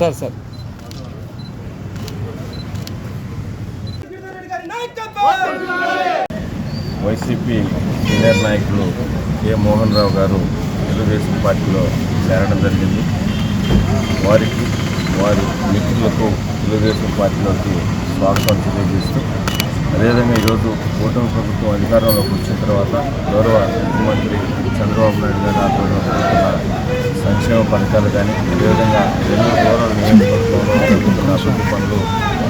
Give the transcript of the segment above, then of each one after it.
Sir sir. YCP senior నాయకులు K. Mohan Rao garu Telugu Desam పార్టీలో చేరడం జరిగింది. వారికి వారి మిత్రులకు తెలుగుదేశం పార్టీలోకి స్వాగతం తెలియజేస్తూ అదేవిధంగా ఈరోజు కూటమి ప్రభుత్వం అధికారంలోకి వచ్చిన తర్వాత గౌరవ ముఖ్యమంత్రి చంద్రబాబు నాయుడు గారు ఆధ్వర్యంలో సంక్షేమ పథకాలు కానీ అదేవిధంగా ఎన్నో దూరం నియోజకవర్గంలో జరుగుతున్న అభివృద్ధి పనులు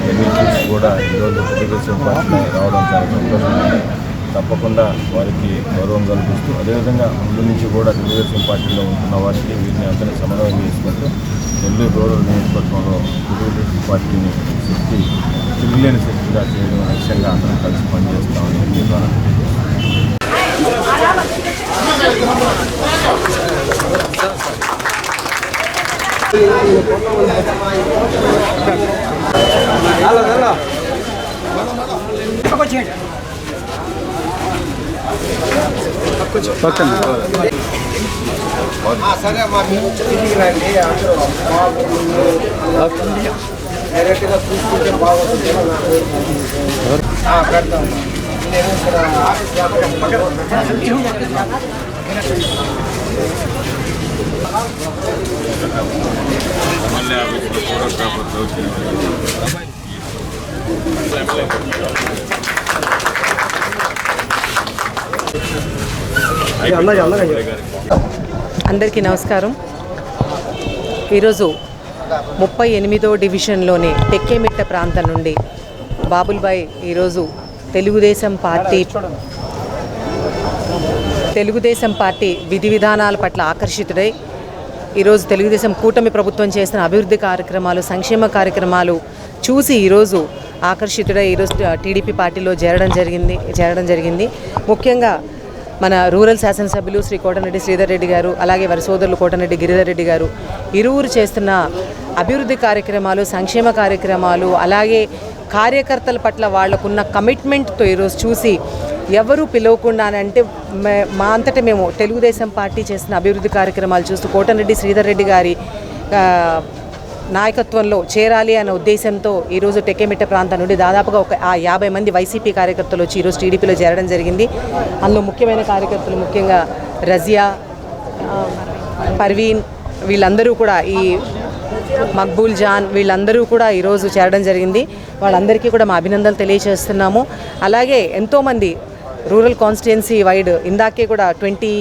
ఎన్ని కూడా ఈరోజు తెలుగుదేశం పార్టీ రావడం చాలా సంతోషంగా తప్పకుండా వారికి గౌరవం కల్పిస్తూ అదేవిధంగా ముందు నుంచి కూడా తెలుగుదేశం పార్టీలో ఉంటున్న వారికి వీటిని అందరినీ సమన్వయం చేసుకుంటూ నెల్లూరు రూరల్ నియోజకవర్గంలో తెలుగుదేశం పార్టీని శక్తి తిరుగులేని శక్తిగా చేయడం లక్ష్యంగా అందరం కలిసి పనిచేస్తామని మీ పక్కన. సరే మా మేము తిరిగి రండి అందరూ డైరెక్ట్గా చూసుకుంటే బాగుంటుంది పెడతాం నేను ఇక్కడ ఆఫీస్ మళ్ళీ ఆఫీస్లో ఫోటోగ్రాఫర్తో అందరికీ నమస్కారం. ఈరోజు ముప్పై ఎనిమిదో డివిజన్లోని టెక్కేమిట్ట ప్రాంతం నుండి బాబుల్బాయ్ ఈరోజు తెలుగుదేశం పార్టీ తెలుగుదేశం పార్టీ విధి విధానాల పట్ల ఆకర్షితుడై ఈరోజు తెలుగుదేశం కూటమి ప్రభుత్వం చేసిన అభివృద్ధి కార్యక్రమాలు సంక్షేమ కార్యక్రమాలు చూసి ఈరోజు ఆకర్షితుడై ఈరోజు టీడీపీ పార్టీలో చేరడం జరిగింది చేరడం జరిగింది. ముఖ్యంగా మన రూరల్ శాసనసభ్యులు శ్రీ కోటరెడ్డి శ్రీధర్ రెడ్డి గారు అలాగే వారి సోదరులు కోటరెడ్డి గిరిధర్ రెడ్డి గారు. ఇరువురు చేస్తున్న అభివృద్ధి కార్యక్రమాలు సంక్షేమ కార్యక్రమాలు అలాగే కార్యకర్తల పట్ల వాళ్ళకున్న కమిట్మెంట్తో ఈరోజు చూసి ఎవరు పిలవకుండానంటే మా అంతటా మేము తెలుగుదేశం పార్టీ చేసిన అభివృద్ధి కార్యక్రమాలు చూస్తూ కోటరెడ్డి శ్రీధర్ రెడ్డి గారి నాయకత్వంలో చేరాలి అనే ఉద్దేశంతో ఈరోజు టెక్కెమిట్ట ప్రాంతం నుండి దాదాపుగా ఒక ఆ యాభై మంది వైసీపీ కార్యకర్తలు వచ్చి ఈరోజు టీడీపీలో చేరడం జరిగింది. అందులో ముఖ్యమైన కార్యకర్తలు ముఖ్యంగా రజియా పర్వీన్ వీళ్ళందరూ కూడా ఈ మక్బూల్ జాన్ వీళ్ళందరూ కూడా ఈరోజు చేరడం జరిగింది. వాళ్ళందరికీ కూడా మా అభినందనలు తెలియజేస్తున్నాము అలాగే ఎంతోమంది రూరల్ కాన్స్టిట్యున్సీ వైడ్ ఇందాకే కూడా ట్వంటీ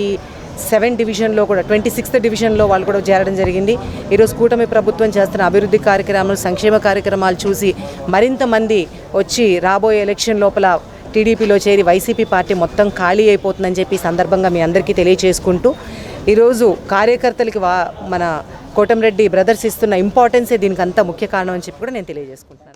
సెవెన్ డివిజన్లో కూడా ట్వంటీ సిక్స్త్ డివిజన్లో వాళ్ళు కూడా చేరడం జరిగింది. ఈరోజు కూటమి ప్రభుత్వం చేస్తున్న అభివృద్ధి కార్యక్రమాలు సంక్షేమ కార్యక్రమాలు చూసి మరింత మంది వచ్చి రాబోయే ఎలక్షన్ లోపల టీడీపీలో చేరి వైసీపీ పార్టీ మొత్తం ఖాళీ అయిపోతుందని చెప్పి సందర్భంగా మీ అందరికీ తెలియజేసుకుంటూ ఈరోజు కార్యకర్తలకి వా మన కోటంరెడ్డి బ్రదర్స్ ఇస్తున్న ఇంపార్టెన్సే దీనికి అంత ముఖ్య కారణం అని చెప్పి కూడా నేను తెలియజేసుకుంటున్నాను.